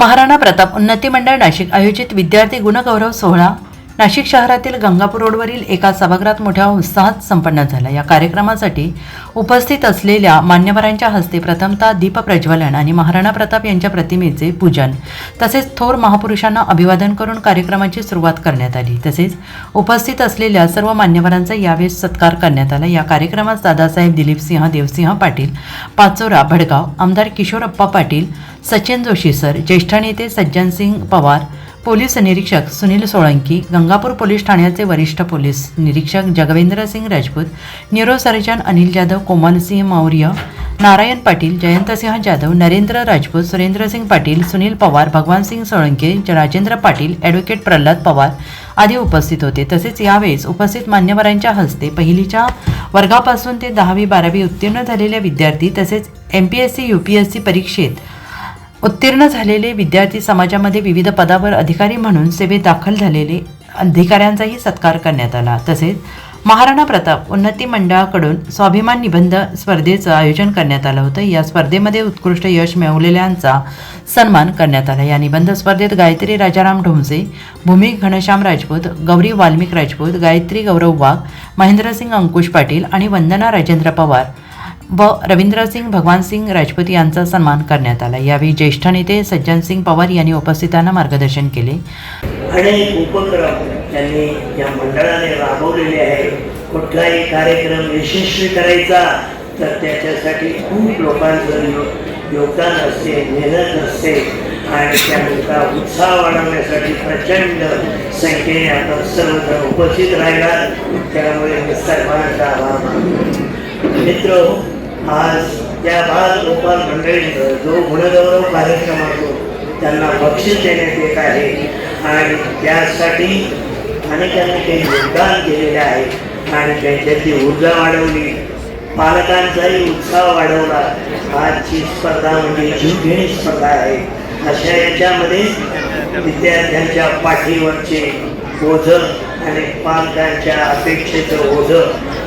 महाराणा प्रताप उन्नती मंडळ नाशिक आयोजित विद्यार्थी गुणगौरव सोहळा नाशिक शहरातील गंगापूर रोडवरील एका सभागृहात मोठ्या उत्साहात संपन्न झाला. या कार्यक्रमासाठी उपस्थित असलेल्या मान्यवरांच्या हस्ते प्रथमतः दीप प्रज्वलन आणि महाराणा प्रताप यांच्या प्रतिमेचे पूजन तसेच थोर महापुरुषांना अभिवादन करून कार्यक्रमाची सुरुवात करण्यात आली. तसेच उपस्थित असलेल्या सर्व मान्यवरांचा यावेळी सत्कार करण्यात आला. या कार्यक्रमात दादासाहेब दिलीपसिंह देवसिंह पाटील पाचोरा भडगाव आमदार किशोरप्पा पाटील सचिन जोशी सर ज्येष्ठ नेते सज्जनसिंग पवार पोलीस निरीक्षक सुनील सोळंकी गंगापूर पोलीस ठाण्याचे वरिष्ठ पोलीस निरीक्षक जगवेंद्र सिंग राजपूत न्यूरोसर्जन अनिल जाधव कोमलसिंह मौर्य नारायण पाटील जयंतसिंह जाधव नरेंद्र राजपूत सुरेंद्रसिंग पाटील सुनील पवार भगवानसिंग सोळंके राजेंद्र पाटील ॲडव्होकेट प्रल्हाद पवार आदी उपस्थित होते. तसेच यावेळेस उपस्थित मान्यवरांच्या हस्ते पहिलीच्या वर्गापासून ते दहावी बारावी उत्तीर्ण झालेल्या विद्यार्थी तसेच M P S C U P S C परीक्षेत उत्तीर्ण झालेले विद्यार्थी समाजामध्ये विविध पदावर अधिकारी म्हणून सेवेत दाखल झालेले अधिकाऱ्यांचाही सत्कार करण्यात आला. तसेच महाराणा प्रताप उन्नती मंडळाकडून स्वाभिमान निबंध स्पर्धेचं आयोजन करण्यात आलं होतं. या स्पर्धेमध्ये उत्कृष्ट यश मिळवलेल्यांचा सन्मान करण्यात आला. या निबंध स्पर्धेत गायत्री राजाराम ढोमसे भूमी घनश्याम राजपूत गौरी वाल्मिक राजपूत गायत्री गौरव वाघ महेंद्रसिंग अंकुश पाटील आणि वंदना राजेंद्र पवार व रवींद्रसिंग भगवानसिंग राजपूत यांचा सन्मान करण्यात आला. यावेळी ज्येष्ठ नेते सज्जनसिंग पवार यांनी उपस्थितांना मार्गदर्शन केले. अनेक उपक्रम त्यांनी या मंडळाने राबवलेले आहे. कुठलाही कार्यक्रम यशस्वी करायचा तर त्याच्यासाठी खूप लोकांचं योगदान असते मेहनत असते. आणि त्यानंतर उत्साह वाढवण्यासाठी प्रचंड संख्येने आपण सर्वजण उपस्थित राहिला त्यामुळे सर्वांचा आभार मित्र आज त्या बाल गोपाल मंडळीनं जो गुणगौरव कार्यक्रम असतो त्यांना बक्षीस देण्यात येत आहे आणि त्यासाठी अनेकांनी काही योगदान केलेले आहे आणि त्यांच्यातली ऊर्जा वाढवली. पालकांचाही उत्साह वाढवला. आजची स्पर्धा म्हणजे जीवघेणी स्पर्धा आहे. अशा याच्यामध्ये विद्यार्थ्यांच्या पाठीवरचे ओझं आणि पालकांच्या अपेक्षेचं ओझं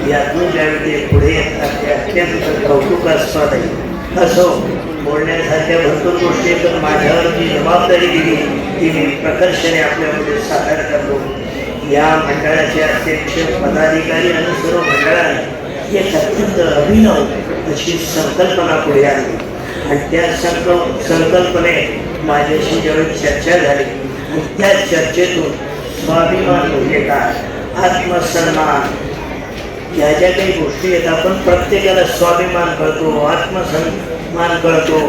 यातून ज्यावेळी ते पुढे येतात ते अत्यंत कौतुकास्पद आहे असो बोलण्यासारख्या भरपूर गोष्टी तर पण माझ्यावर जी जबाबदारी दिली ती मी प्रकर्षाने आपल्यामध्ये सादर करतो. या मंडळाचे अध्यक्ष पदाधिकारी आणि सर्व मंडळाने एक अत्यंत अभिनव अशी संकल्पना पुढे आली आणि त्या संकल्प संकल्पने माझ्याशी ज्यावेळी चर्चा झाली आणि त्या चर्चेतून स्वाभिमान म्हणजे काय आत्मसन्मान ज्या ज्या काही गोष्टी आहेत आपण प्रत्येकाला स्वाभिमान करतो आत्मसन्मान करतो.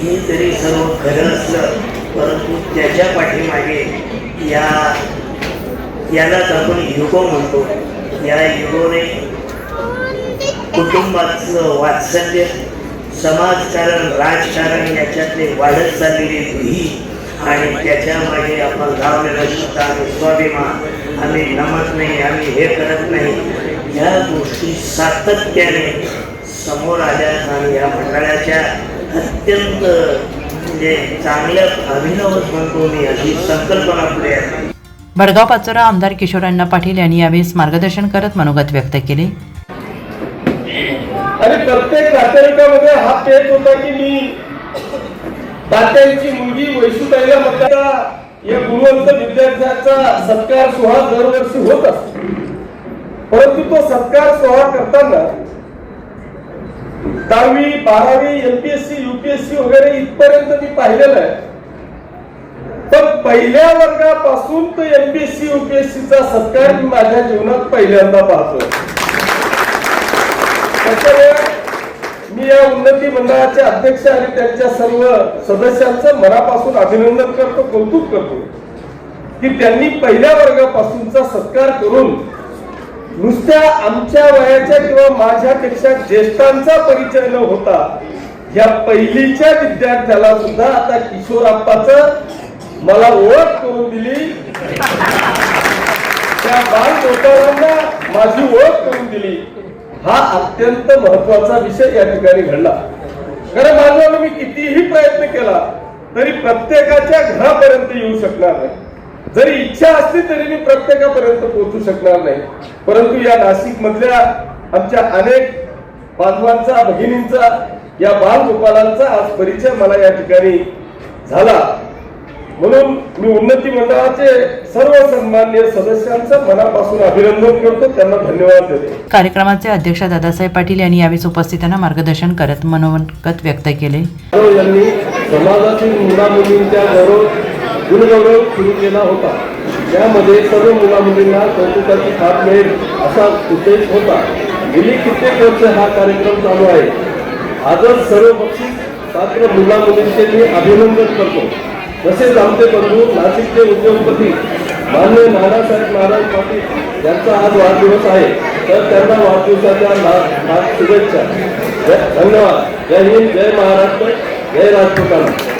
हे जरी सर्व खरं असलं परंतु त्याच्या पाठीमागे या यालाच आपण युगो म्हणतो. या युगोने कुटुंबाचं वात्सल्य समाजकारण राजकारण याच्यातले वाढत चाललेली ही आणि त्याच्यामागे आपण लावलेलं शब्द आम्ही स्वाभिमान. आम्ही नमत नाही आम्ही हे करत नाही. या गोष्टी सातत्याने समोर आल्या आणि या मंडळाच्या अत्यंत म्हणजे चांगल्या अभिनवच म्हणतो मी अशी संकल्पना पुढे आहे भडगाव पाचोरा आमदार किशोरण्णा पाटील यांनी यावेळेस मार्गदर्शन करत मनोगत व्यक्त केले. आणि प्रत्येक नातेवाईकामध्ये हा पेच होता की मी तात्यांची मुलगी वैशुताईला म्हणता या गुणवंत विद्यार्थ्याचा सत्कार सोहळा दरवर्षी होत असतो. परंतु तो सत्कार सोहळा करताना दहावी बारावी एमपीएससी युपीएससी वगैरे इथपर्यंत मी पाहिलेलं आहे. पण पहिल्या वर्गापासून तो एमपीएससी युपीएससीचा सत्कार मी माझ्या जीवनात पहिल्यांदा पाहतो त्याच्यामुळे मी या उन्नती मंडळाचे अध्यक्ष आणि त्यांच्या सर्व सदस्यांचं मनापासून अभिनंदन करतो कौतुक करतो की त्यांनी पहिल्या वर्गापासूनचा सत्कार करून नुसत्या आमच्या वयाच्या किंवा माझ्यापेक्षा ज्येष्ठांचा परिचय न होता या पहिलीच्या विद्यार्थ्याला सुद्धा आता किशोर आप्पाच मला ओळख करून दिली. त्या बाल गोपाळांना माझी ओळख करून दिली. हा अत्यंत महत्त्वाचा विषय या ठिकाणी घडला. कारण माझ्यावर मी कितीही प्रयत्न केला तरी प्रत्येकाच्या घरापर्यंत येऊ शकणार नाही. जरी इच्छा असली तरी मी प्रत्येकापर्यंत पोहोचू शकणार नाही. परंतु या नाशिक मधल्या आमच्या अनेक बांधवांचा भगिनींचा या बाल गोपालांचा आज परिचय मला या ठिकाणी झाला. म्हणून मी उन्नती मंडळाचे सर्व सन्मान्य सदस्यांचं मनापासून अभिनंदन करतो. त्यांना धन्यवाद देतो. कार्यक्रमाचे अध्यक्ष दादासाहेब पाटील यांनी यावेळी उपस्थितांना मार्गदर्शन करत मनोगत व्यक्त केले. यांनी समाजातील मुला मुलींच्या गौरव गुणगौरव सुरू केला होता. त्यामध्ये सर्व मुलामुलींना कौतुकाची थाप मिळेल असा उद्देश होता. गेली कित्येक वर्ष हा कार्यक्रम चालू आहे. आजच सर्व बक्षीस पात्र मुलामुलींचे मी अभिनंदन करतो. तसेच आमचे बंधू नाशिकचे उद्योगपती मान्य नानासाहेब नारायण पाटील यांचा आज वाढदिवस आहे. तर त्यांना वाढदिवसाच्या नाग शुभेच्छा. धन्यवाद. जय हिंद जय महाराष्ट्र जय राजपुताना.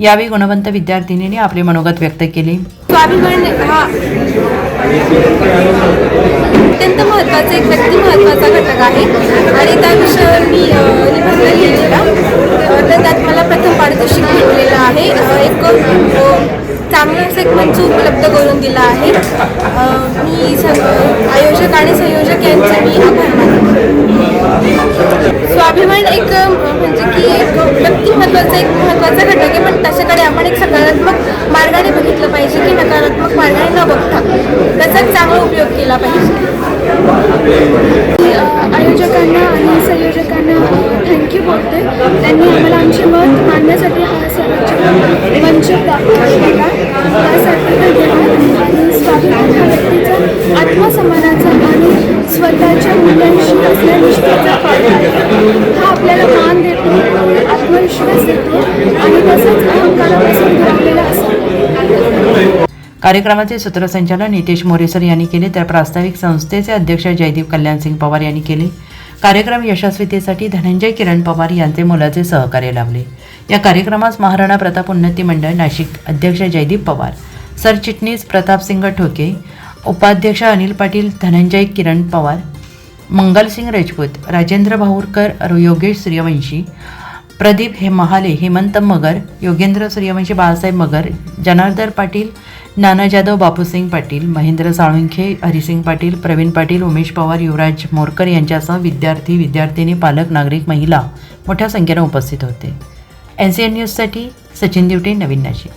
यावेळी गुणवंत विद्यार्थिनीने आपले मनोगत व्यक्त केले. स्वाभिमान हा. अत्यंत महत्त्वाचा एक व्यक्ती महत्त्वाचा घटक आहे. आणि त्या विषयावर मी निबंध लिहिलेला. तर त्यात मला प्रथम पारितोषिक भेटलेलं आहे. एक चांगलाच एक मंच उपलब्ध करून दिला आहे. मी आयोजक आणि संयोजक यांचे मी आभार मानते. स्वाभिमान एक म्हणजे की एक एक महत्त्वाचा घटक आहे पण त्याच्याकडे आपण एक सकारात्मक मार्गाने बघितलं पाहिजे की नकारात्मक मार्गाने न बघता त्याचा चांगला उपयोग केला पाहिजे. आयोजकांना आणि संयोजकांना थँक्यू बोलते. त्यांनी आम्हाला आमचे मत मांडण्यासाठी हा सर्वोच्च मंच दिला त्यासाठी धन्यवाद. आणि स्वाभिमान हा व्यक्तीचा आत्मसमान आणि स्वतःच्या मूल्यांशी असल्या निष्ठेचा पाठ आहे हा आपल्याला मान देतो आत्मविश्वास देतो आणि तसंच अहंकारापासून घडलेला असतो कार्यक्रमाचे सूत्रसंचालन नितेश मोरेसर यांनी केले. तर प्रास्ताविक संस्थेचे अध्यक्ष जयदीप कल्याणसिंग पवार यांनी केले. कार्यक्रम यशस्वीतेसाठी धनंजय किरण पवार यांचे मुलाचे सहकार्य लाभले. या कार्यक्रमास महाराणा प्रताप उन्नती मंडळ नाशिक अध्यक्ष जयदीप पवार सरचिटणीस प्रतापसिंग ठोके उपाध्यक्ष अनिल पाटील धनंजय किरण पवार मंगलसिंग राजपूत राजेंद्र भाऊरकर योगेश सूर्यवंशी प्रदीप हे महाले हेमंत मगर योगेंद्र सूर्यवंशी बाळासाहेब मगर जनार्दन पाटील नाना जाधव बापूसिंग पाटील महेंद्र साळुंखे हरिसिंग पाटील प्रवीण पाटील उमेश पवार युवराज मोरकर यांच्यासह विद्यार्थी विद्यार्थिनी पालक नागरिक महिला मोठ्या संख्येनं उपस्थित होते. एन सी एन न्यूजसाठी सचिन दिवटे नवीन नाशिक.